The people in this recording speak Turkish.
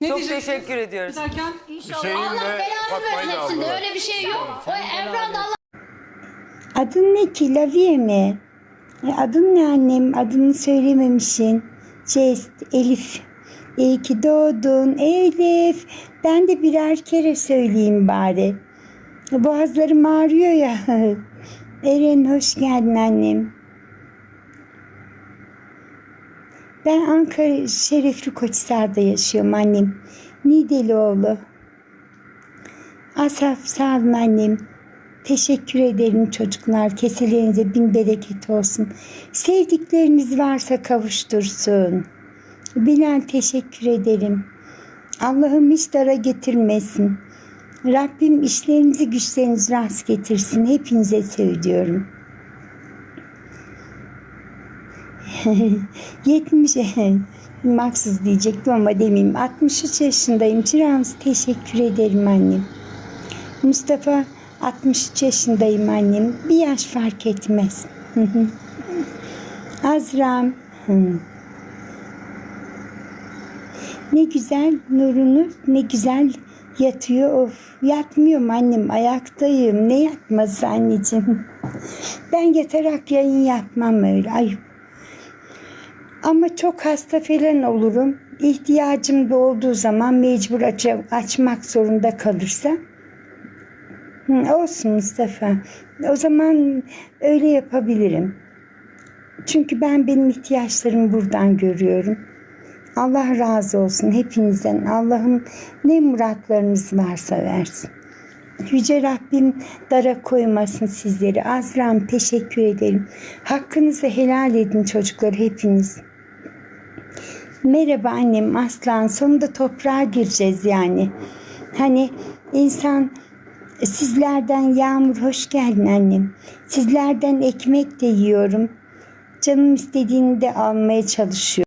Ne Çok diyeceksiniz? teşekkür ediyoruz. Giderken Hüseyin Allah ve belanı Fatma'yı da versin hepsinde aldılar. öyle bir şey yok. O Emrah da Allah Adın ne ki? Laviye mi? E, adın ne annem? Adını söylememişsin. Jest, Elif. İyi ki doğdun Elif. Ben de birer kere söyleyeyim bari. Boğazlarım ağrıyor ya. Eren hoş geldin annem. Ben Ankara Şerefli Koçhisar'da yaşıyorum annem. Nidelioğlu. Asaf sağ olun annem. Teşekkür ederim çocuklar. Keselerinize bin bereket olsun. Sevdikleriniz varsa kavuştursun. Bilal teşekkür ederim. Allah'ım hiç dara getirmesin. Rabbim işlerinizi güçlerinizi rast getirsin. Hepinize söylüyorum. 70 maksız diyecektim ama demeyeyim. 63 yaşındayım. Çırağımız teşekkür ederim annem. Mustafa 63 yaşındayım annem. Bir yaş fark etmez. Azram. Ne güzel nurunu ne güzel yatıyor. Of yatmıyorum annem ayaktayım. Ne yatması anneciğim. Ben yatarak yayın yapmam öyle. Ayıp. Ama çok hasta falan olurum. İhtiyacım da olduğu zaman mecbur aç- açmak zorunda kalırsa Hı, olsun Mustafa. O zaman öyle yapabilirim. Çünkü ben benim ihtiyaçlarımı buradan görüyorum. Allah razı olsun hepinizden. Allah'ım ne muratlarınız varsa versin. Yüce Rabbim dara koymasın sizleri. Azram teşekkür ederim. Hakkınızı helal edin çocuklar hepiniz. Merhaba annem aslan. Sonunda toprağa gireceğiz yani. Hani insan sizlerden yağmur hoş geldin annem. Sizlerden ekmek de yiyorum. Canım istediğini de almaya çalışıyorum.